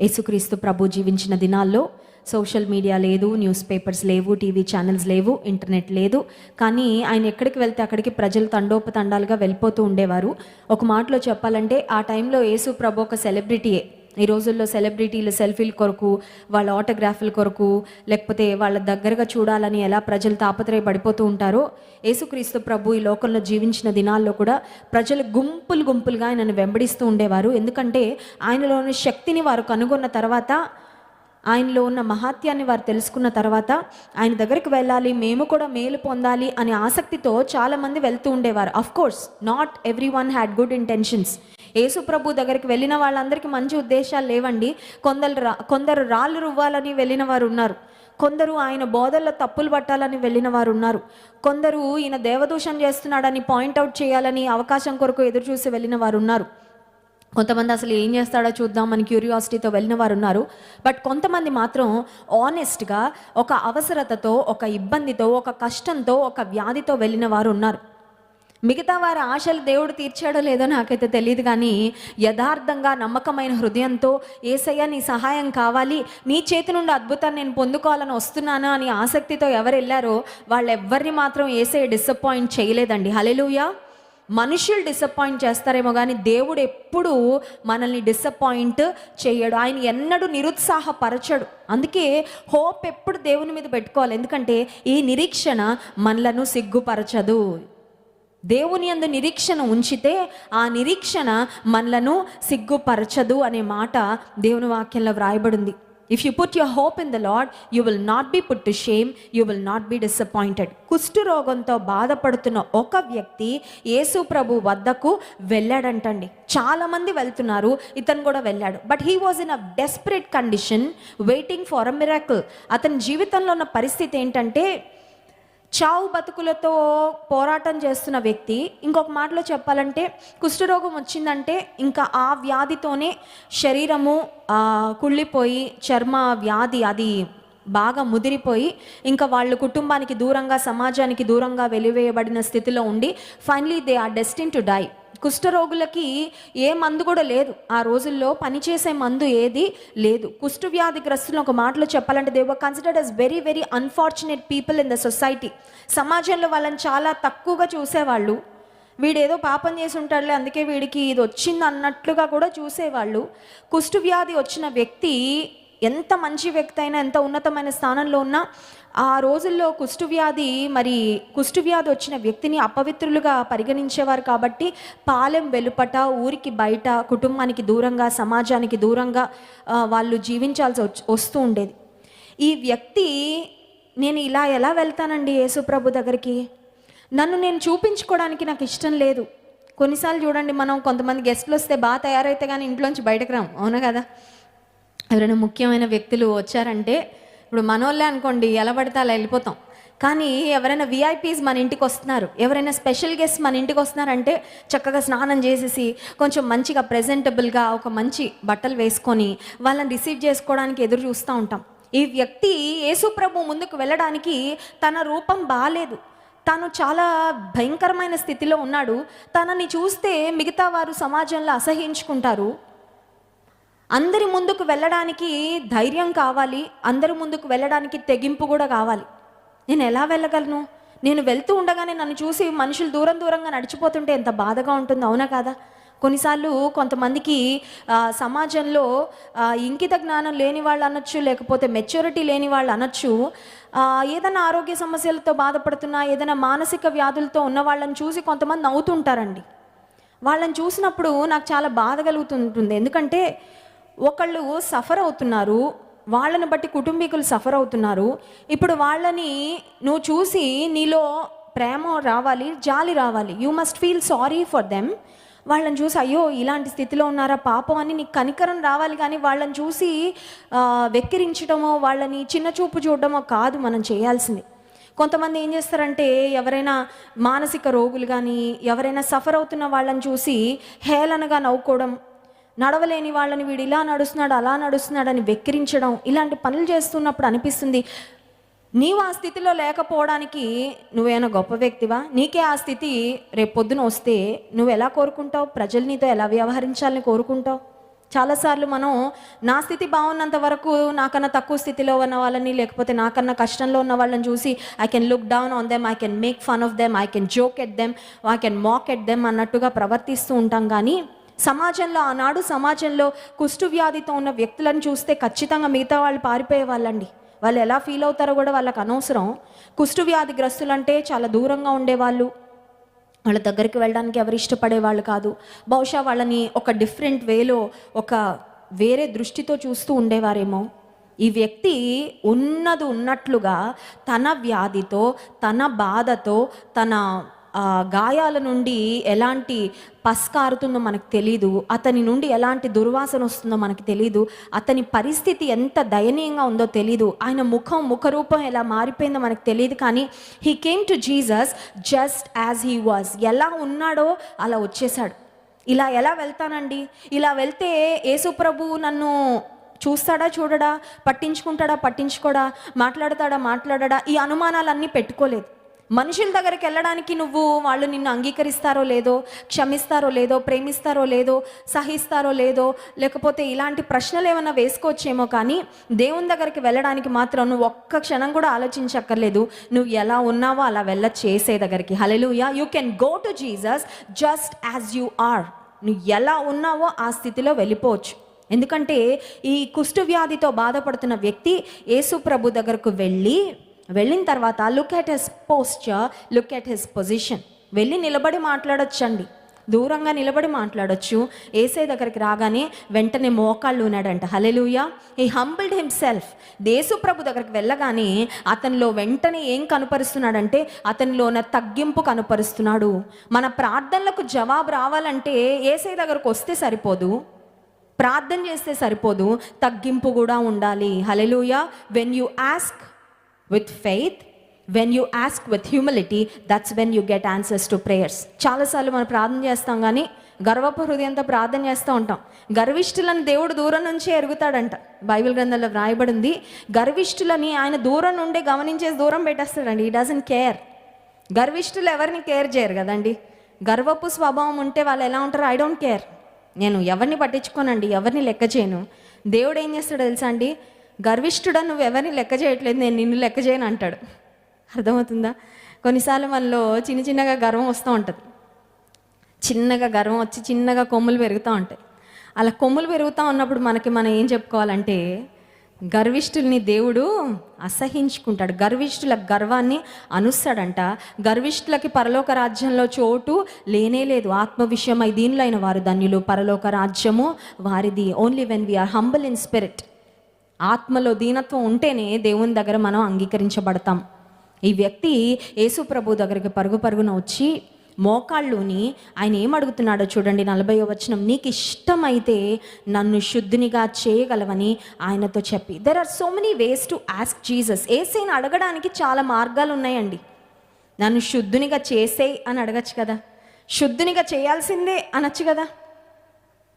యేసుక్రీస్తు ప్రభు జీవించిన దినాల్లో సోషల్ మీడియా లేదు న్యూస్ పేపర్స్ లేవు టీవీ ఛానల్స్ లేవు ఇంటర్నెట్ లేదు. కానీ ఆయన ఎక్కడికి వెళ్తే అక్కడికి ప్రజలు తండోపతండాలుగా వెళ్ళిపోతూ ఉండేవారు. ఒక మాటలో చెప్పాలంటే ఆ టైంలో యేసు ప్రభు ఒక సెలబ్రిటీయే. ఈ రోజుల్లో సెలబ్రిటీలు సెల్ఫీల కొరకు వాళ్ళ ఆటోగ్రాఫ్ల కొరకు లేకపోతే వాళ్ళ దగ్గరగా చూడాలని ఎలా ప్రజలు తాపత్రయపడిపోతూ ఉంటారో యేసుక్రీస్తు ప్రభు ఈ లోకంలో జీవించిన దినాల్లో కూడా ప్రజలు గుంపులు గుంపులుగా ఆయనను వెంబడిస్తూ ఉండేవారు. ఎందుకంటే ఆయనలోని శక్తిని వారు కనుగొన్న తర్వాత ఆయనలో ఉన్న మహాత్యాన్ని వారు తెలుసుకున్న తర్వాత ఆయన దగ్గరికి వెళ్ళాలి మేము కూడా మేలు పొందాలి అనే ఆసక్తితో చాలామంది వెళ్తూ ఉండేవారు. Of course not everyone had good intentions Yesu ప్రభు దగ్గరికి వెళ్ళిన వాళ్ళందరికీ మంచి ఉద్దేశాలు లేవండి. కొందరు రా కొందరు రాళ్ళు రువ్వాలని వెళ్ళిన వారు ఉన్నారు కొందరు ఆయన బోధల్లో తప్పులు పట్టాలని వెళ్ళిన వారు ఉన్నారు కొందరు ఈయన దేవదూషణ చేస్తున్నాడని పాయింట్అవుట్ చేయాలని అవకాశం కొరకు ఎదురు చూసి వెళ్ళిన వారు ఉన్నారు కొంతమంది అసలు ఏం చేస్తాడో చూద్దామని క్యూరియాసిటీతో వెళ్ళిన వారు ఉన్నారు బట్ కొంతమంది మాత్రం ఆనెస్ట్గా ఒక అవసరతతో ఒక ఇబ్బందితో ఒక కష్టంతో ఒక వ్యాధితో వెళ్ళిన వారు ఉన్నారు మిగతా వారి ఆశలు దేవుడు తీర్చాడో లేదో నాకైతే తెలియదు కానీ యథార్థంగా నమ్మకమైన హృదయంతో ఏసయ్య నీ సహాయం కావాలి. నీ చేతి నుండి అద్భుతాన్ని నేను పొందుకోవాలని వస్తున్నాను అని ఆసక్తితో ఎవరు వెళ్ళారో వాళ్ళెవ్వరిని మాత్రం ఏసయ్య డిసప్పాయింట్ చేయలేదండి. హలెలుయా మనుషులు డిసప్పాయింట్ చేస్తారేమో కానీ దేవుడు ఎప్పుడూ మనల్ని డిసప్పాయింట్ చేయడు. ఆయన ఎన్నడూ నిరుత్సాహపరచడు. అందుకే హోప్ ఎప్పుడు దేవుని మీద పెట్టుకోవాలి. ఎందుకంటే ఈ నిరీక్షణ మనలను సిగ్గుపరచదు. దేవుని అందు నిరీక్షణ ఉంచితే ఆ నిరీక్షణ మనలను సిగ్గుపరచదు అనే మాట దేవుని వాక్యంలో వ్రాయబడింది. If you put your hope in the Lord you will not be put to shame you will not be disappointed కుష్టు రోగంతో బాధపడుతున్న ఒక వ్యక్తి యేసు ప్రభు వద్దకు వెళ్ళాడంటండి. చాలామంది వెళ్తున్నారు ఇతను కూడా వెళ్ళాడు. But he was in a desperate condition waiting for a miracle అతని జీవితంలో ఉన్న పరిస్థితి ఏంటంటే చావు బతుకులతో పోరాటం చేస్తున్న వ్యక్తి ఇంకొక మాటలో చెప్పాలంటే కుష్ఠరోగం వచ్చిందంటే ఇంకా ఆ వ్యాధితోనే శరీరము కుళ్ళిపోయి చర్మ వ్యాధి అది బాగా ముదిరిపోయి ఇంకా వాళ్ళు కుటుంబానికి దూరంగా సమాజానికి దూరంగా వెలివేయబడిన స్థితిలో ఉండి finally they are destined to die కుష్ఠరోగులకి ఏ మందు కూడా లేదు. ఆ రోజుల్లో పనిచేసే మందు ఏది లేదు. కుష్ఠ వ్యాధిగ్రస్తులు ఒక మాటలో చెప్పాలంటే they were considered as very very unfortunate people in the society సమాజంలో వాళ్ళని చాలా తక్కువగా చూసేవాళ్ళు. వీడేదో పాపం చేసి ఉంటాడులే అందుకే వీడికి ఇది వచ్చింది అన్నట్లుగా కూడా చూసేవాళ్ళు. కుష్ఠ వ్యాధి వచ్చిన వ్యక్తి ఎంత మంచి వ్యక్తి అయినా ఎంత ఉన్నతమైన స్థానంలో ఉన్నా ఆ రోజుల్లో కుష్ఠువ్యాధి మరి కుష్ఠువ్యాధి వచ్చిన వ్యక్తిని అపవిత్రులుగా పరిగణించేవారు కాబట్టి పాలెం వెలుపట ఊరికి బయట కుటుంబానికి దూరంగా సమాజానికి దూరంగా వాళ్ళు జీవించాల్సి వస్తూ ఉండేది. ఈ వ్యక్తి నేను ఇలా ఎలా వెళ్తానండి యేసుప్రభు దగ్గరికి? నన్ను నేను చూపించుకోవడానికి నాకు ఇష్టం లేదు. కొన్నిసార్లు చూడండి మనం కొంతమంది గెస్ట్లు వస్తే బాగా తయారైతే కానీ ఇంట్లోంచి బయటకు రాం అవునా కదా? ఎవరైనా ముఖ్యమైన వ్యక్తులు వచ్చారంటే ఇప్పుడు మనోళ్ళే అనుకోండి ఎలా పడితే అలా వెళ్ళిపోతాం. కానీ ఎవరైనా విఐపీస్ మన ఇంటికి వస్తున్నారు ఎవరైనా స్పెషల్ గెస్ట్ మన ఇంటికి వస్తున్నారంటే చక్కగా స్నానం చేసేసి కొంచెం మంచిగా ప్రజెంటబుల్గా ఒక మంచి బట్టలు వేసుకొని వాళ్ళని రిసీవ్ చేసుకోవడానికి ఎదురు చూస్తూ ఉంటాం. ఈ వ్యక్తి యేసుప్రభు ముందుకు వెళ్ళడానికి తన రూపం బాగాలేదు తను చాలా భయంకరమైన స్థితిలో ఉన్నాడు. తనని చూస్తే మిగతా వారు సమాజంలో అసహించుకుంటారు అందరి ముందుకు వెళ్ళడానికి ధైర్యం కావాలి అందరి ముందుకు వెళ్ళడానికి తెగింపు కూడా కావాలి. నేను ఎలా వెళ్ళగలను? నేను వెళ్తూ ఉండగానే నన్ను చూసి మనుషులు దూరం దూరంగా నడిచిపోతుంటే ఎంత బాధగా ఉంటుందో అవునా కాదా? కొన్నిసార్లు కొంతమందికి సమాజంలో ఇంకిత జ్ఞానం లేని వాళ్ళు అనొచ్చు లేకపోతే మెచ్యూరిటీ లేని వాళ్ళు అనొచ్చు. ఏదైనా ఆరోగ్య సమస్యలతో బాధపడుతున్నా ఏదైనా మానసిక వ్యాధులతో ఉన్న వాళ్ళని చూసి కొంతమంది నవ్వుతుంటారండి. వాళ్ళని చూసినప్పుడు నాకు చాలా బాధ కలుగుతుంటుంది. ఎందుకంటే ఒకళ్ళు సఫర్ అవుతున్నారు వాళ్ళని బట్టి కుటుంబీకులు సఫర్ అవుతున్నారు. ఇప్పుడు వాళ్ళని నువ్వు చూసి నీలో ప్రేమ రావాలి జాలి రావాలి. You must feel sorry for them వాళ్ళని చూసి అయ్యో ఇలాంటి స్థితిలో ఉన్నారా? పాపం అని నీకు కనికరం రావాలి కానీ వాళ్ళని చూసి వెక్కిరించడమో వాళ్ళని చిన్న చూపు చూడడమో కాదు మనం చేయాల్సింది. కొంతమంది ఏం చేస్తారంటే ఎవరైనా మానసిక రోగులు కానీ ఎవరైనా సఫర్ అవుతున్న వాళ్ళని చూసి హేళనగా నవ్వుకోవడం నడవలేని వాళ్ళని వీడు ఇలా నడుస్తున్నాడు అలా నడుస్తున్నాడు అని వెక్కిరించడం ఇలాంటి పనులు చేస్తున్నప్పుడు అనిపిస్తుంది. నీవు ఆ స్థితిలో లేకపోవడానికి నువ్వేమైనా గొప్ప వ్యక్తివా? నీకే ఆ స్థితి రేపు పొద్దున వస్తే నువ్వు ఎలా కోరుకుంటావు? ప్రజలు నీతో ఎలా వ్యవహరించాలని కోరుకుంటావు? చాలాసార్లు మనం నా స్థితి బాగున్నంత వరకు నాకన్నా తక్కువ స్థితిలో ఉన్న వాళ్ళని లేకపోతే నాకన్నా కష్టంలో ఉన్న వాళ్ళని చూసి I can look down on them I can make fun of them I can joke at them I can mock at them అన్నట్టుగా ప్రవర్తిస్తూ ఉంటాం. కానీ సమాజంలో ఆనాడు సమాజంలో కుష్టు వ్యాధితో ఉన్న వ్యక్తులను చూస్తే ఖచ్చితంగా మిగతా వాళ్ళు పారిపోయే వాళ్ళండి. వాళ్ళు ఎలా ఫీల్ అవుతారో కూడా వాళ్ళకి అనవసరం. కుష్టు వ్యాధి గ్రస్తులంటే చాలా దూరంగా ఉండేవాళ్ళు. వాళ్ళ దగ్గరికి వెళ్ళడానికి ఎవరు ఇష్టపడే వాళ్ళు కాదు. బహుశా వాళ్ళని ఒక డిఫరెంట్ వేలో ఒక వేరే దృష్టితో చూస్తూ ఉండేవారేమో. ఈ వ్యక్తి ఉన్నది ఉన్నట్లుగా తన వ్యాధితో తన బాధతో తన గాయాల నుండి ఎలాంటి పస్కారుతుందో మనకు తెలీదు. అతని నుండి ఎలాంటి దుర్వాసన వస్తుందో మనకు తెలీదు. అతని పరిస్థితి ఎంత దయనీయంగా ఉందో తెలీదు. ఆయన ముఖం ముఖరూపం ఎలా మారిపోయిందో మనకు తెలియదు కానీ he came to Jesus just as he was ఎలా ఉన్నాడో అలా వచ్చేసాడు ఇలా ఎలా వెళ్తానండి? ఇలా వెళ్తే యేసుప్రభు నన్ను చూస్తాడా చూడడా? పట్టించుకుంటాడా పట్టించుకోడా? మాట్లాడతాడా మాట్లాడడా? ఈ అనుమానాలన్నీ పెట్టుకోలేదు. మనుషుల దగ్గరికి వెళ్ళడానికి నువ్వు వాళ్ళు నిన్ను అంగీకరిస్తారో లేదో క్షమిస్తారో లేదో ప్రేమిస్తారో లేదో సహిస్తారో లేదో లేకపోతే ఇలాంటి ప్రశ్నలు ఏమైనా వేసుకోవచ్చేమో కానీ దేవుని దగ్గరికి వెళ్ళడానికి మాత్రం నువ్వు ఒక్క క్షణం కూడా ఆలోచించక్కర్లేదు. నువ్వు ఎలా ఉన్నావో అలా వెళ్ళ చేసే దగ్గరికి. Hallelujah you can go to Jesus just as you are నువ్వు ఎలా ఉన్నావో ఆ స్థితిలో వెళ్ళిపోవచ్చు. ఎందుకంటే ఈ కుష్టు వ్యాధితో బాధపడుతున్న వ్యక్తి యేసు ప్రభు దగ్గరకు వెళ్ళి వెళ్ళిన తర్వాత look at his posture look at his position వెళ్ళి నిలబడి మాట్లాడొచ్చండి. దూరంగా నిలబడి మాట్లాడొచ్చు. ఏసై దగ్గరికి రాగానే వెంటనే మోకాళ్ళు ఉన్నాడంట హలెలుయా ఈ హంబుల్డ్ హిమ్సెల్ఫ్ దేశుప్రభు దగ్గరికి వెళ్ళగానే అతనిలో వెంటనే ఏం కనుపరుస్తున్నాడంటే అతనిలో ఉన్న తగ్గింపు కనుపరుస్తున్నాడు. మన ప్రార్థనలకు జవాబు రావాలంటే ఏసై దగ్గరకు వస్తే సరిపోదు. ప్రార్థన చేస్తే సరిపోదు. తగ్గింపు కూడా ఉండాలి. Hallelujah when you ask with faith when you ask with humility that's when you get answers to prayers చాలాసార్లు మనం ప్రార్థన చేస్తాం కానీ గర్వపు హృదయంతో ప్రార్థన చేస్తూ ఉంటాం. గర్విష్ఠులను దేవుడు దూరం నుంచే ఎరుగుతాడంట. బైబిల్ గ్రంథంలో వ్రాయబడింది గర్విష్ఠులని ఆయన దూరం నుండే గమనించేసి దూరం పెట్టేస్తాడండి. ఈ డజన్ కేర్ గర్విష్ఠులు ఎవరిని కేర్ చేయరు కదండి? గర్వపు స్వభావం ఉంటే వాళ్ళు ఎలా ఉంటారో? ఐ డోంట్ కేర్ నేను ఎవరిని పట్టించుకోనండి? ఎవరిని లెక్క చేయను? దేవుడు ఏం చేస్తాడో తెలుసా అండి? గర్విష్ఠుడా నువ్వు ఎవరిని లెక్క చేయట్లేదు నేను నిన్ను లెక్క చేయను అంటాడు. అర్థమవుతుందా? కొన్నిసార్లు మనలో చిన్న చిన్నగా గర్వం వస్తూ ఉంటుంది. చిన్నగా గర్వం వచ్చి చిన్నగా కొమ్ములు పెరుగుతూ ఉంటాయి. అలా కొమ్ములు పెరుగుతూ ఉన్నప్పుడు మనకి మనం ఏం చెప్పుకోవాలంటే గర్విష్ఠుల్ని దేవుడు అసహించుకుంటాడు. గర్విష్ఠుల గర్వాన్ని అనుస్తాడంట. గర్విష్ఠులకి పరలోక రాజ్యంలో చోటు లేనే లేదు. ఆత్మ విషయమై దీనిలో అయిన వారు ధన్యులు. పరలోక రాజ్యము వారిది. Only when we are humble in spirit ఆత్మలో దీనత్వం ఉంటేనే దేవుని దగ్గర మనం అంగీకరించబడతాం. ఈ వ్యక్తి యేసు ప్రభు దగ్గరికి పరుగు పరుగున వచ్చి మోకాళ్ళుని ఆయన ఏం అడుగుతున్నాడో చూడండి నలభై వచనం. నీకు ఇష్టమైతే నన్ను శుద్ధినిగా చేయగలవని ఆయనతో చెప్పి. There are so many ways to ask Jesus ఏసైని అడగడానికి చాలా మార్గాలు ఉన్నాయండి. నన్ను శుద్ధునిగా చేసేయ్ అని అడగచ్చు కదా? శుద్ధునిగా చేయాల్సిందే అనొచ్చు కదా?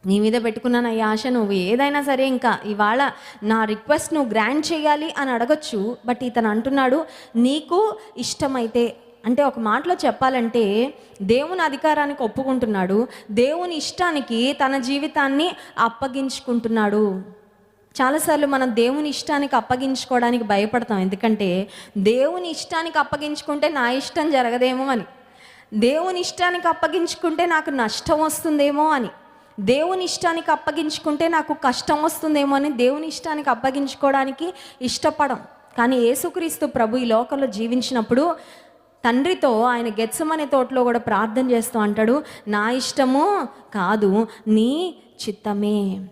నీ మీద పెట్టుకున్నాను ఈ ఆశ నువ్వు ఏదైనా సరే ఇంకా ఇవాళ నా రిక్వెస్ట్ నువ్వు గ్రాంట్ చేయాలి అని అడగచ్చు బట్ ఇతను అంటున్నాడు నీకు ఇష్టమైతే అంటే ఒక మాటలో చెప్పాలంటే దేవుని అధికారానికి ఒప్పుకుంటున్నాడు దేవుని ఇష్టానికి తన జీవితాన్ని అప్పగించుకుంటున్నాడు. చాలాసార్లు మనం దేవుని ఇష్టానికి అప్పగించుకోవడానికి భయపడతాం ఎందుకంటే దేవుని ఇష్టానికి అప్పగించుకుంటే నా ఇష్టం జరగదేమో అని. దేవుని ఇష్టానికి అప్పగించుకుంటే నాకు నష్టం వస్తుందేమో అని. దేవుని ఇష్టానికి అప్పగించుకుంటే నాకు కష్టం వస్తుందేమో అని దేవుని ఇష్టానికి అప్పగించుకోవడానికి ఇష్టపడం. కానీ యేసుక్రీస్తు ప్రభు ఈ లోకంలో జీవించినప్పుడు తండ్రితో ఆయన గెత్సమనే తోటలో కూడా ప్రార్థన చేస్తూ అంటాడు నా ఇష్టము కాదు నీ చిత్తమే.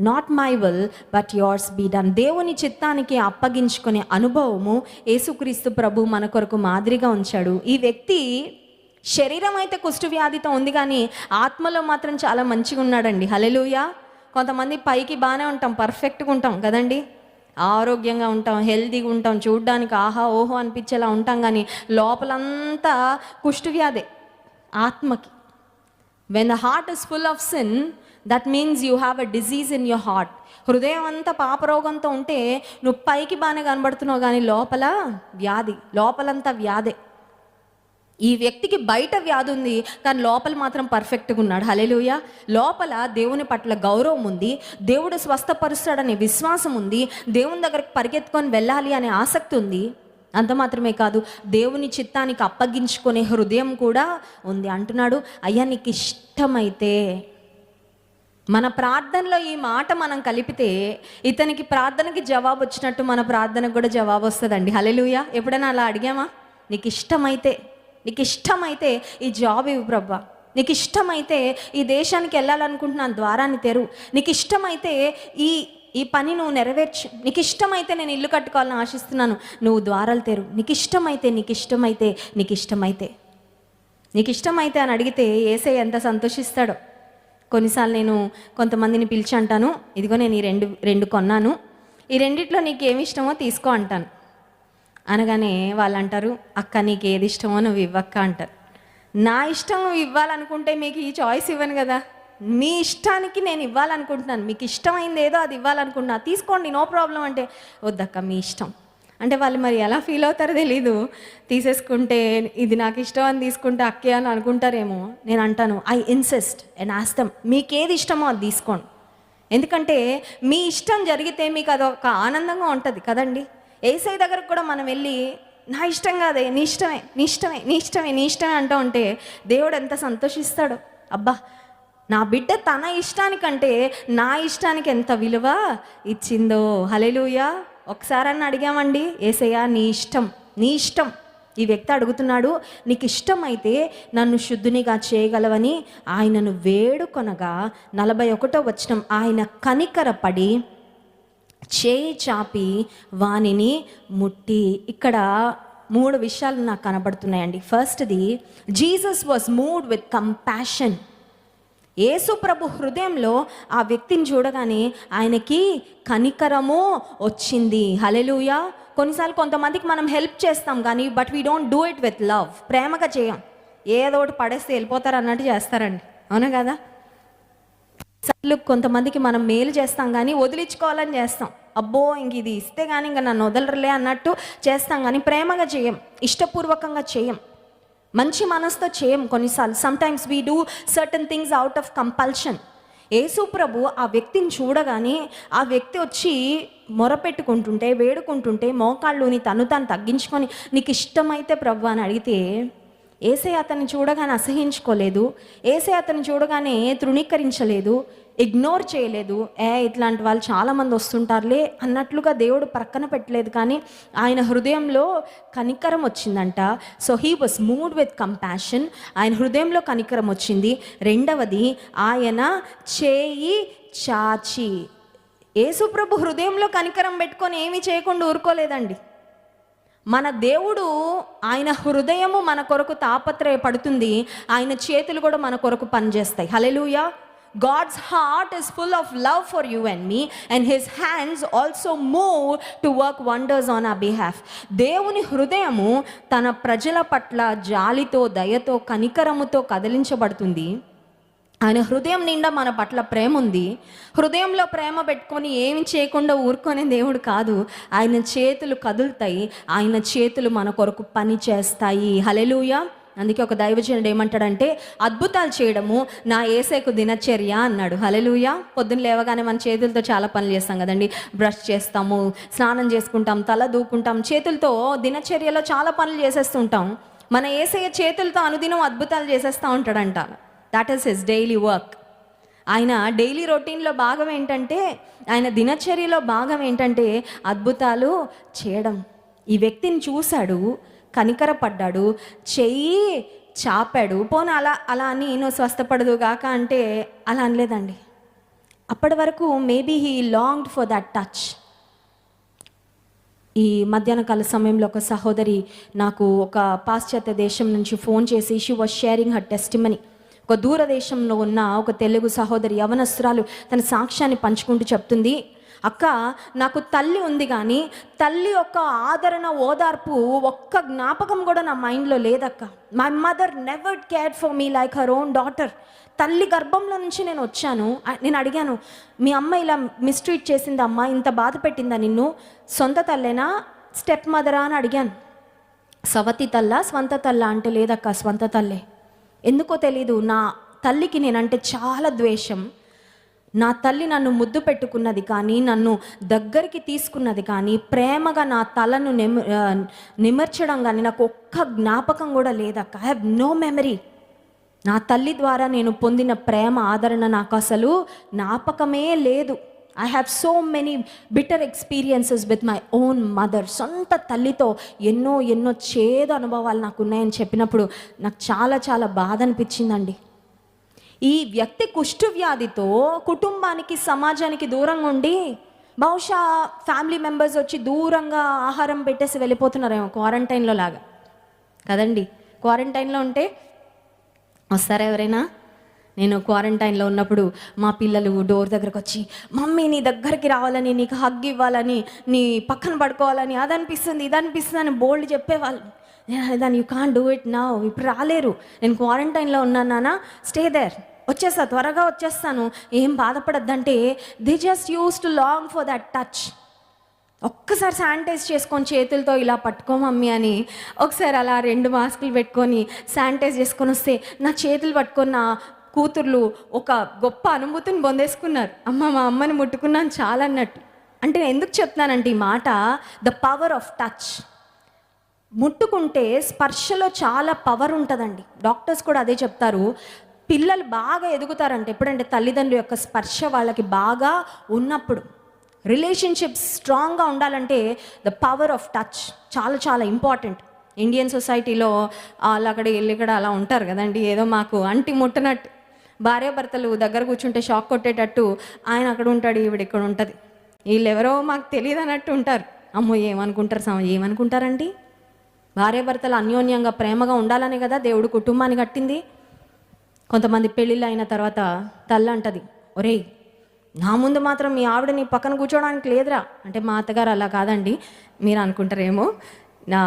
Not my will but yours be done దేవుని చిత్తానికి అప్పగించుకునే అనుభవము యేసుక్రీస్తు ప్రభు మన కొరకు మాదిరిగా ఉంచాడు. ఈ వ్యక్తి శరీరం అయితే కుష్ఠవ్యాధితో ఉంది కానీ ఆత్మలో మాత్రం చాలా మంచిగా ఉన్నాడండి. హలెలుయా కొంతమంది పైకి బాగానే ఉంటాం పర్ఫెక్ట్గా ఉంటాం కదండి. ఆరోగ్యంగా ఉంటాం హెల్తీగా ఉంటాం చూడ్డానికి ఆహా ఓహో అనిపించేలా ఉంటాం కానీ లోపలంతా కుష్ఠవ్యాధే ఆత్మకి. When the heart is full of sin that means you have a disease in your heart హృదయం అంతా పాపరోగంతో ఉంటే నువ్వు పైకి బాగానే కనబడుతున్నావు కానీ లోపల వ్యాధి లోపలంతా వ్యాధే. ఈ వ్యక్తికి బయట వ్యాధి ఉంది కానీ లోపల మాత్రం పర్ఫెక్ట్గా ఉన్నాడు. హలేలుయ లోపల దేవుని పట్ల గౌరవం ఉంది దేవుడు స్వస్థపరుస్తాడనే విశ్వాసం ఉంది దేవుని దగ్గరకు పరిగెత్తుకొని వెళ్ళాలి అనే ఆసక్తి ఉంది. అంత మాత్రమే కాదు దేవుని చిత్తానికి అప్పగించుకునే హృదయం కూడా ఉంది. అంటున్నాడు అయ్యా నీకు ఇష్టమైతే మన ప్రార్థనలో ఈ మాట మనం కలిపితే ఇతనికి ప్రార్థనకి జవాబు వచ్చినట్టు మన ప్రార్థనకు కూడా జవాబు వస్తుందండి. హలెలుయ ఎప్పుడైనా అలా అడిగామా? నీకు ఇష్టమైతే నీకు ఇష్టమైతే ఈ జాబ్ ఇవ్వు ప్రభా. నీకు ఇష్టమైతే ఈ దేశానికి వెళ్ళాలనుకుంటున్నాను ద్వారాన్ని తెరు. నీకు ఇష్టమైతే ఈ ఈ పని నువ్వు నెరవేర్చు. నీకు ఇష్టమైతే నేను ఇల్లు కట్టుకోవాలని ఆశిస్తున్నాను. నువ్వు ద్వారాలు తెరు. నీకు ఇష్టమైతే నీకు ఇష్టమైతే నీకు ఇష్టమైతే నీకు ఇష్టమైతే అని అడిగితే ఏసే ఎంత సంతోషిస్తాడో. కొన్నిసార్లు నేను కొంతమందిని పిలిచి అంటాను ఇదిగో నేను ఈ రెండు రెండు కొన్నాను. ఈ రెండిట్లో నీకు ఏమి ఇష్టమో తీసుకో అంటాను. అనగానే వాళ్ళు అంటారు అక్క నీకు ఏది ఇష్టమో నువ్వు ఇవ్వక్క అంటారు. నా ఇష్టం నువ్వు ఇవ్వాలనుకుంటే మీకు ఈ చాయిస్ ఇవ్వను కదా. మీ ఇష్టానికి నేను ఇవ్వాలనుకుంటున్నాను. మీకు ఇష్టమైంది ఏదో అది ఇవ్వాలనుకుంటున్నా. తీసుకోండి నో ప్రాబ్లం అంటే వద్దక్క మీ ఇష్టం. అంటే వాళ్ళు మరి ఎలా ఫీల్ అవుతారో తెలీదు. తీసేసుకుంటే ఇది నాకు ఇష్టం అని తీసుకుంటే అక్కే అని అనుకుంటారేమో. నేను అంటాను ఐ ఇన్సిస్ట్ అండ్ ఆస్తం మీకేది ఇష్టమో అది తీసుకోండి. ఎందుకంటే మీ ఇష్టం జరిగితే మీకు అదొక ఆనందంగా ఉంటుంది కదండి. ఏసై దగ్గరకు కూడా మనం వెళ్ళి నా ఇష్టం కాదే నీ ఇష్టమే నీ ఇష్టమే నీ ఇష్టమే నీ ఇష్టమే అంటూ ఉంటే దేవుడు ఎంత సంతోషిస్తాడో. అబ్బా నా బిడ్డ తన ఇష్టానికంటే నా ఇష్టానికి ఎంత విలువ ఇచ్చిందో. హలెలుయా ఒకసారన్నా అడిగామండి ఏసయ్యా నీ ఇష్టం నీ ఇష్టం. ఈ వ్యక్తి అడుగుతున్నాడు నీకు ఇష్టమైతే నన్ను శుద్ధునిగా చేయగలవని ఆయనను వేడుకొనగా నలభై ఒకటో వచ్చినం ఆయన కనికరపడి చేయి చాపి వానిని ముట్టి. ఇక్కడ మూడు విషయాలు నాకు కనబడుతున్నాయండి. ఫస్ట్ది Jesus was moved with compassion Yesu ప్రభు హృదయంలో ఆ వ్యక్తిని చూడగానే ఆయనకి కనికరము వచ్చింది. హలెలుయా కొన్నిసార్లు కొంతమందికి మనం హెల్ప్ చేస్తాం కానీ but we don't do it with love ప్రేమగా చేయం. ఏదో ఒకటి పడేస్తే వెళ్ళిపోతారు అన్నట్టు చేస్తారండి. అవునా కదా? సర్లు కొంతమందికి మనం మేలు చేస్తాం కానీ వదిలించుకోవాలని చేస్తాం. అబ్బో ఇంక ఇది ఇస్తే కానీ ఇంకా నన్ను వదలరులే అన్నట్టు చేస్తాం కానీ ప్రేమగా చేయం ఇష్టపూర్వకంగా చేయం. మంచి మనసుతో చేయం కొన్నిసార్లు. Sometimes we do certain things out of compulsion Yesu ప్రభు ఆ వ్యక్తిని చూడగానే ఆ వ్యక్తి వచ్చి మొరపెట్టుకుంటుంటే వేడుకుంటుంటే మోకాళ్ళుని తను తాను తగ్గించుకొని నీకు ఇష్టమైతే ప్రభు అని అడిగితే ఏసే అతన్ని చూడగానే అసహించుకోలేదు ఏసే అతన్ని చూడగానే తృణీకరించలేదు ఇగ్నోర్ చేయలేదు. ఏ ఇట్లాంటి వాళ్ళు చాలామంది వస్తుంటారులే అన్నట్లుగా దేవుడు ప్రక్కన పెట్టలేదు. కానీ ఆయన హృదయంలో కనికరం వచ్చిందంట. So he was moved with compassion ఆయన హృదయంలో కనికరం వచ్చింది. రెండవది ఆయన చేయి చాచి. యేసుప్రభు హృదయంలో కనికరం పెట్టుకొని ఏమీ చేయకుండా ఊరుకోలేదండి. మన దేవుడు ఆయన హృదయము మన కొరకు తాపత్రయపడుతుంది. ఆయన చేతులు కూడా మన కొరకు పనిచేస్తాయి. Hallelujah God's heart is full of love for you and me and his hands also move to work wonders on our behalf దేవుని హృదయము తన ప్రజల పట్ల జాలితో దయతో కనికరముతో కదిలించబడుతుంది. ఆయన హృదయం నిండా మన పట్ల ప్రేమ ఉంది. హృదయంలో ప్రేమ పెట్టుకొని ఏమి చేయకుండా ఊరుకునే దేవుడు కాదు. ఆయన చేతులు కదులుతాయి. ఆయన చేతులు మన కొరకు పని చేస్తాయి. హలెలూయ అందుకే ఒక దైవజనుడు ఏమంటాడంటే అద్భుతాలు చేయడము నా ఏసేకు దినచర్య అన్నాడు. హలెలుయ పొద్దున్న లేవగానే మన చేతులతో చాలా పనులు చేస్తాం కదండి. బ్రష్ చేస్తాము స్నానం చేసుకుంటాం తల దూకుంటాం చేతులతో దినచర్యలో చాలా పనులు చేసేస్తుంటాం. మన ఏసయ్య చేతులతో అనుదినం అద్భుతాలు చేసేస్తూ ఉంటాడంట. That is his daily work ఆయన డైలీ రొటీన్లో భాగం ఏంటంటే ఆయన దినచర్యలో భాగం ఏంటంటే అద్భుతాలు చేయడం. ఈ వ్యక్తిని చూశాడు కనికరపడ్డాడు చెయ్యి చాపాడు. పోనీ అలా అలా అని నువ్వు స్వస్థపడదు గాక అంటే అలా అనలేదండి. అప్పటి వరకు maybe he longed for that touch ఈ మధ్యాహ్న కాల సమయంలో ఒక సహోదరి నాకు ఒక పాశ్చాత్య దేశం నుంచి ఫోన్ చేసి she was sharing her testimony ఒక దూరదేశంలో ఉన్న ఒక తెలుగు సహోదరి యవనస్త్రాలు తన సాక్ష్యాన్ని పంచుకుంటూ చెప్తుంది అక్క నాకు తల్లి ఉంది కానీ తల్లి యొక్క ఆదరణ ఓదార్పు ఒక్క జ్ఞాపకం కూడా నా మైండ్లో లేదక్క. My mother never care for me like her own daughter తల్లి గర్భంలో నుంచి నేను వచ్చాను. నేను అడిగాను మీ అమ్మ ఇలా మిస్ట్రీట్ చేసిందా అమ్మ ఇంత బాధ పెట్టిందా నిన్ను? సొంత తల్లేనా? స్టెప్ మదరా అని అడిగాను. సవతి తల్ల స్వంత తల్ల అంటే లేదక్క స్వంత తల్లే. ఎందుకో తెలీదు నా తల్లికి నేనంటే చాలా ద్వేషం. నా తల్లి నన్ను ముద్దు పెట్టుకున్నది కానీ నన్ను దగ్గరికి తీసుకున్నది కానీ ప్రేమగా నా తలను నిమ నిమర్చడం కానీ నాకు ఒక్క జ్ఞాపకం కూడా లేదక్క. ఐ హ్యావ్ నో మెమరీ నా తల్లి ద్వారా నేను పొందిన ప్రేమ ఆదరణ నాకు అసలు జ్ఞాపకమే లేదు. I have so many bitter experiences with my own mother సొంత తల్లితో ఎన్నో ఎన్నో చేదు అనుభవాలు నాకు ఉన్నాయని చెప్పినప్పుడు నాకు చాలా చాలా బాధ అనిపించిందండి ఈ వ్యక్తి కుష్టు వ్యాధితో కుటుంబానికి సమాజానికి దూరంగా ఉండి బహుశా ఫ్యామిలీ మెంబర్స్ వచ్చి దూరంగా ఆహారం పెట్టేసి వెళ్ళిపోతున్నారేమో క్వారంటైన్లో లాగా. కదండి? క్వారంటైన్లో ఉంటే వస్తారా ఎవరైనా? నేను క్వారంటైన్లో ఉన్నప్పుడు మా పిల్లలు డోర్ దగ్గరకు వచ్చి మమ్మీ నీ దగ్గరికి రావాలని నీకు హగ్ ఇవ్వాలని నీ పక్కన పడుకోవాలని అది అనిపిస్తుంది ఇది అనిపిస్తుంది అని బోల్డ్ చెప్పేవాళ్ళు. నేను దాన్ని యూ కాన్ డూ ఇట్ నా ఇప్పుడు రాలేరు. నేను క్వారంటైన్లో ఉన్నాను నాన్న స్టే దేర్. వచ్చేస్తా త్వరగా వచ్చేస్తాను. ఏం బాధపడద్దంటే the just used to long for that touch. ఒక్కసారి శానిటైజ్ చేసుకొని చేతులతో ఇలా పట్టుకో మమ్మీ అని ఒకసారి అలా రెండు మాస్కులు పెట్టుకొని శానిటైజ్ చేసుకొని వస్తే నా చేతులు పట్టుకొని నా కూతుర్లు ఒక గొప్ప అనుభూతిని పొందేసుకున్నారు. అమ్మ మా అమ్మని ముట్టుకున్నాను చాలా అన్నట్టు అంటే నేను ఎందుకు చెప్తున్నానంటే ఈ మాట ద పవర్ ఆఫ్ టచ్ ముట్టుకుంటే స్పర్శలో చాలా పవర్ ఉంటుందండి. డాక్టర్స్ కూడా అదే చెప్తారు. పిల్లలు బాగా ఎదుగుతారంటే. ఎప్పుడంటే తల్లిదండ్రుల యొక్క స్పర్శ వాళ్ళకి బాగా ఉన్నప్పుడు. రిలేషన్షిప్స్ స్ట్రాంగ్గా ఉండాలంటే ద పవర్ ఆఫ్ టచ్ చాలా చాలా ఇంపార్టెంట్. ఇండియన్ సొసైటీలో వాళ్ళు అక్కడ వెళ్ళి ఇక్కడ అలా ఉంటారు కదండి. ఏదో మాకు అంటి ముట్టనట్టు. భార్యాభర్తలు దగ్గర కూర్చుంటే షాక్ కొట్టేటట్టు ఆయన అక్కడ ఉంటాడు ఈవిడ ఇక్కడ ఉంటుంది. వీళ్ళెవరో మాకు తెలియదు అన్నట్టు ఉంటారు. అమ్మో ఏమనుకుంటారు సమ ఏమనుకుంటారండి? భార్యాభర్తలు అన్యోన్యంగా ప్రేమగా ఉండాలనే కదా దేవుడు కుటుంబాన్ని కట్టింది. కొంతమంది పెళ్ళిళ్ళు అయిన తర్వాత తల్లి అంటది ఒరేయ్ నా ముందు మాత్రం మీ ఆవిడ నీ పక్కన కూర్చోవడానికి లేదురా. అంటే మా అత్తగారు అలా కాదండి మీరు అనుకుంటారేమో. నా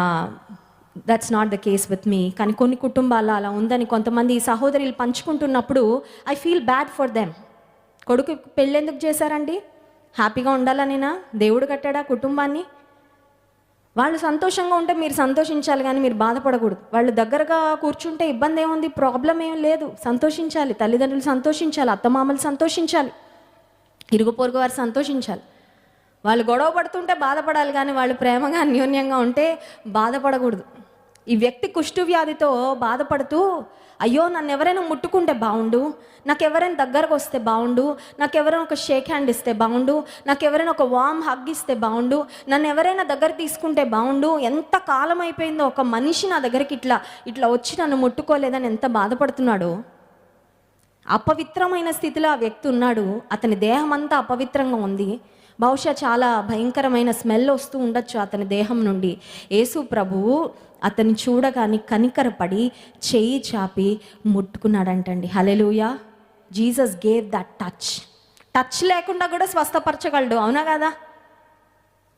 that's not the case with me కానీ కొన్ని కుటుంబాల్లో అలా ఉందని కొంతమంది సహోదరులు పంచుకుంటున్నప్పుడు I feel bad for them కొడుకు పెళ్ళెందుకు చేశారండి? హ్యాపీగా ఉండాలనేనా దేవుడు కట్టాడా కుటుంబాన్ని? వాళ్ళు సంతోషంగా ఉంటే మీరు సంతోషించాలి కానీ మీరు బాధపడకూడదు. వాళ్ళు దగ్గరగా కూర్చుంటే ఇబ్బంది ఏముంది? ప్రాబ్లం ఏం లేదు. సంతోషించాలి. తల్లిదండ్రులు సంతోషించాలి. అత్తమామలు సంతోషించాలి. ఇరుగు పొరుగు వారు సంతోషించాలి. వాళ్ళు గొడవ పడుతుంటే బాధపడాలి కానీ వాళ్ళు ప్రేమగా అన్యోన్యంగా ఉంటే బాధపడకూడదు. ఈ వ్యక్తి కుష్టు వ్యాధితో బాధపడుతూ అయ్యో నన్ను ఎవరైనా ముట్టుకుంటే బాగుండు నాకు ఎవరైనా దగ్గరకు వస్తే బాగుండు నాకు ఎవరైనా ఒక షేక్ హ్యాండ్ ఇస్తే బాగుండు నాకు ఎవరైనా ఒక వామ్ హగ్ ఇస్తే బాగుండు నన్ను ఎవరైనా దగ్గర తీసుకుంటే బాగుండు ఎంత కాలం అయిపోయిందో ఒక మనిషి నా దగ్గరికి ఇట్లా ఇట్లా వచ్చి నన్ను ముట్టుకోలేదని ఎంత బాధపడుతున్నాడో? అపవిత్రమైన స్థితిలో ఆ వ్యక్తి ఉన్నాడు. అతని దేహం అంతా అపవిత్రంగా ఉంది. బహుశా చాలా భయంకరమైన స్మెల్ వస్తూ ఉండొచ్చు అతని దేహం నుండి. యేసు ప్రభువు అతన్ని చూడగానే కనికరపడి చేయి చాపి ముట్టుకున్నాడంటండి. Hallelujah Jesus gave that touch. Touch లేకుండా కూడా స్వస్థపరచగలడు అవునా కదా?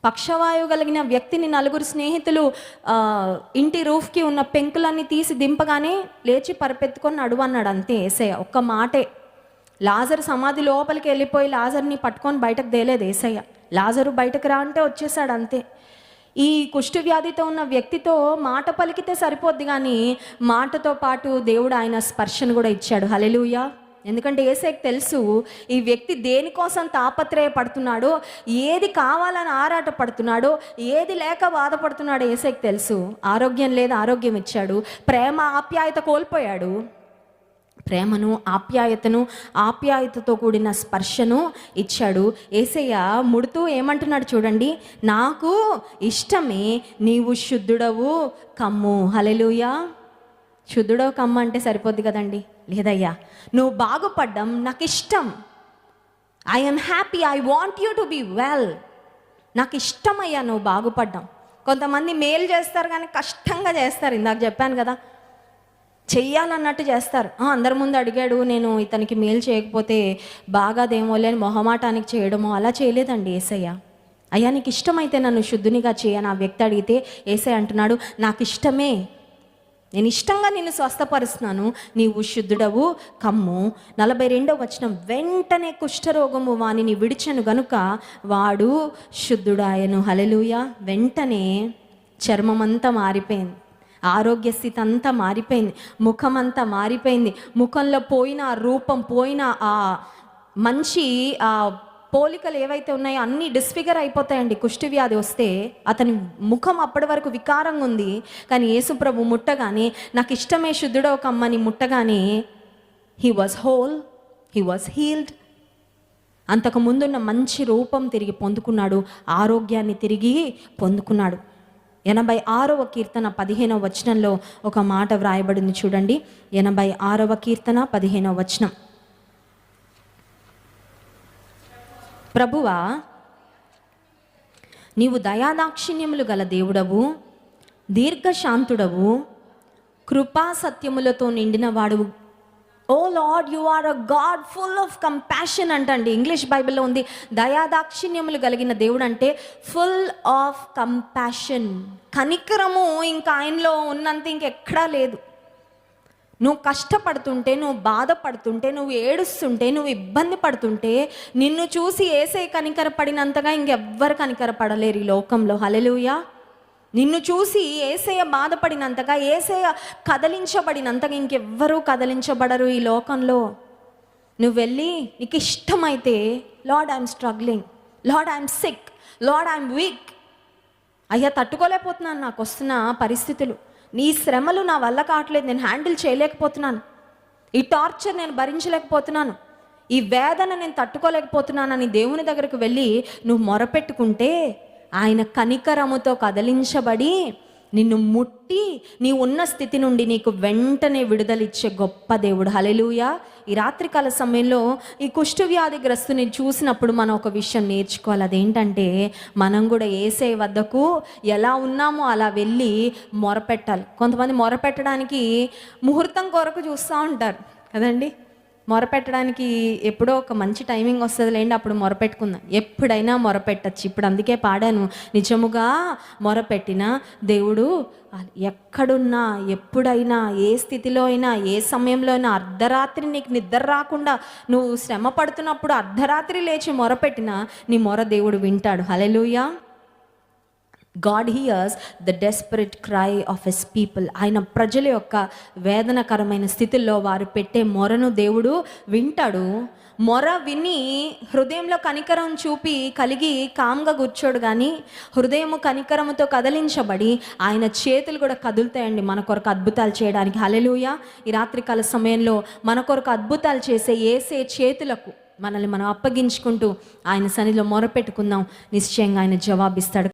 పక్షవాయువు కలిగిన వ్యక్తిని నలుగురు స్నేహితులు ఇంటి రూఫ్కి ఉన్న పెంకులన్నీ తీసి దింపగానే లేచి పరిపెత్తుకొని నడువు అన్నాడు అంతే. ఏసే ఒక్క మాటే లాజరు సమాధి లోపలికి వెళ్ళిపోయి లాజర్ని పట్టుకొని బయటకు తేలేదు ఏసయ్య. లాజరు బయటకు రా అంటే వచ్చేసాడు అంతే. ఈ కుష్టు వ్యాధితో ఉన్న వ్యక్తితో మాట పలికితే సరిపోద్ది కానీ మాటతో పాటు దేవుడు ఆయన స్పర్శను కూడా ఇచ్చాడు. హలెలుయా ఎందుకంటే ఏసైకి తెలుసు ఈ వ్యక్తి దేనికోసం తాపత్రయపడుతున్నాడో ఏది కావాలని ఆరాట పడుతున్నాడో ఏది లేక బాధపడుతున్నాడో ఏసైకి తెలుసు. ఆరోగ్యం లేదు ఆరోగ్యం ఇచ్చాడు. ప్రేమ ఆప్యాయత కోల్పోయాడు. ప్రేమను ఆప్యాయతను ఆప్యాయతతో కూడిన స్పర్శను ఇచ్చాడు. ఏసయ్య ముడుతూ ఏమంటున్నాడు చూడండి నాకు ఇష్టమే నీవు శుద్ధుడవు కమ్ము. హలెలుయా శుద్ధుడవు కమ్ము అంటే సరిపోద్ది కదండి? లేదయ్యా. నువ్వు బాగుపడ్డం నాకు ఇష్టం I'm happy I want you to be well నాకు ఇష్టమయ్యా నువ్వు బాగుపడ్డం. కొంతమంది మేలు చేస్తారు కానీ కష్టంగా చేస్తారు. ఇందాక చెప్పాను కదా చెయ్యాలన్నట్టు చేస్తారు. అందరి ముందు అడిగాడు నేను ఇతనికి మేలు చేయకపోతే బాగాదేమో లేని మొహమాటానికి చేయడమో అలా చేయలేదండి ఏసయ్య. అయ్యా నీకు ఇష్టమైతే నన్ను శుద్ధునిగా చేయని ఆ వ్యక్తి అడిగితే ఏసయ్య అంటున్నాడు నాకు ఇష్టమే నేను ఇష్టంగా నిన్ను స్వస్థపరుస్తున్నాను. నీవు శుద్ధుడవు కమ్ము. నలభై రెండవ వచనం వెంటనే కుష్ఠరోగము వానిని విడిచను గనుక వాడు శుద్ధుడాయను. హలెలుయ వెంటనే చర్మమంతా మారిపోయింది. ఆరోగ్య స్థితి అంతా మారిపోయింది. ముఖం అంతా మారిపోయింది. ముఖంలో పోయిన ఆ రూపం పోయిన ఆ మంచి ఆ పోలికలు ఏవైతే ఉన్నాయో అన్నీ డిస్ఫిగర్ అయిపోతాయండి. కుష్టి వ్యాధి వస్తే అతని ముఖం అప్పటి వరకు వికారంగా ఉంది. కానీ యేసుప్రభు ముట్టగానే నాకు ఇష్టమే శుద్ధుడో ఒక అమ్మని ముట్టగానే he was whole he was healed అంతకు ముందున్న మంచి రూపం తిరిగి పొందుకున్నాడు. ఆరోగ్యాన్ని తిరిగి పొందుకున్నాడు. ఎనభై ఆరవ కీర్తన పదిహేనవ వచనంలో ఒక మాట వ్రాయబడింది చూడండి. ఎనభై ఆరవ కీర్తన పదిహేనవ వచనం. ప్రభువా నీవు దయాదాక్షిణ్యములు గల దేవుడవు దీర్ఘశాంతుడవు కృపా సత్యములతో నిండిన వాడు O Lord you are a God full of compassion అంటండి. ఇంగ్లీష్ బైబిల్లో ఉంది దయాదాక్షిణ్యములు కలిగిన దేవుడు అంటే ఫుల్ ఆఫ్ కంపాషన్. కనికరము ఇంకా ఆయనలో ఉన్నంత ఇంకెక్కడా లేదు. నువ్వు కష్టపడుతుంటే నువ్వు బాధపడుతుంటే నువ్వు ఏడుస్తుంటే నువ్వు ఇబ్బంది పడుతుంటే నిన్ను చూసి ఏసే కనికరపడినంతగా ఇంకెవ్వరు కనికరపడలేరు ఈ లోకంలో. హలెలుయా నిన్ను చూసి ఏసయ్య బాధపడినంతగా ఏసయ్య కదలించబడినంతగా ఇంకెవ్వరూ కదలించబడరు ఈ లోకంలో. నువ్వు వెళ్ళి నీకు ఇష్టమైతే Lord I'm struggling Lord I'm sick Lord I'm weak అయ్యా తట్టుకోలేకపోతున్నాను నాకు వస్తున్న పరిస్థితులు. నీ శ్రమలు నా వల్ల కావట్లేదు నేను హ్యాండిల్ చేయలేకపోతున్నాను. ఈ టార్చర్ నేను భరించలేకపోతున్నాను. ఈ వేదన నేను తట్టుకోలేకపోతున్నానని దేవుని దగ్గరకు వెళ్ళి నువ్వు మొరపెట్టుకుంటే ఆయన కనికరముతో కదలించబడి నిన్ను ముట్టి నీ ఉన్న స్థితి నుండి నీకు వెంటనే విడుదలిచ్చే గొప్ప దేవుడు. హలెలుయా ఈ రాత్రికాల సమయంలో ఈ కుష్ఠవ్యాధిగ్రస్తుని చూసినప్పుడు మనం ఒక విషయం నేర్చుకోవాలి. అదేంటంటే మనం కూడా ఏసే వద్దకు ఎలా ఉన్నామో అలా వెళ్ళి మొరపెట్టాలి. కొంతమంది మొరపెట్టడానికి ముహూర్తం కొరకు చూస్తూ ఉంటారు. కదండి? మొరపెట్టడానికి ఎప్పుడో ఒక మంచి టైమింగ్ వస్తుంది లేండి అప్పుడు మొరపెట్టుకుందాం. ఎప్పుడైనా మొరపెట్టచ్చు. ఇప్పుడు అందుకే పాడాను. నిజముగా మొరపెట్టిన దేవుడు ఎక్కడున్నా ఎప్పుడైనా ఏ స్థితిలో అయినా ఏ సమయంలో అయినా అర్ధరాత్రి నీకు నిద్ర రాకుండా నువ్వు శ్రమ పడుతున్నప్పుడు అర్ధరాత్రి లేచి మొరపెట్టినా నీ మొర దేవుడు వింటాడు. Hallelujah God hears the desperate cry of his people ఆయన ప్రజల యొక్క వేదనకరమైన స్థితిలో వారు పెట్టే మొరను దేవుడు వింటాడు. మొర విని హృదయంలో కనికరం చూపి కలిగి కామ్గా కూర్చోడు కానీ హృదయము కనికరముతో కదిలించబడి ఆయన చేతులు కూడా కదులుతాయండి మన కొరకు అద్భుతాలు చేయడానికి. హలెలుయ ఈ రాత్రికాల సమయంలో మన కొరకు అద్భుతాలు చేసే ఏసే చేతులకు మనల్ని మనం అప్పగించుకుంటూ ఆయన సన్నిధిలో మొరపెట్టుకుందాం నిశ్చయంగా ఆయన జవాబిస్తాడు.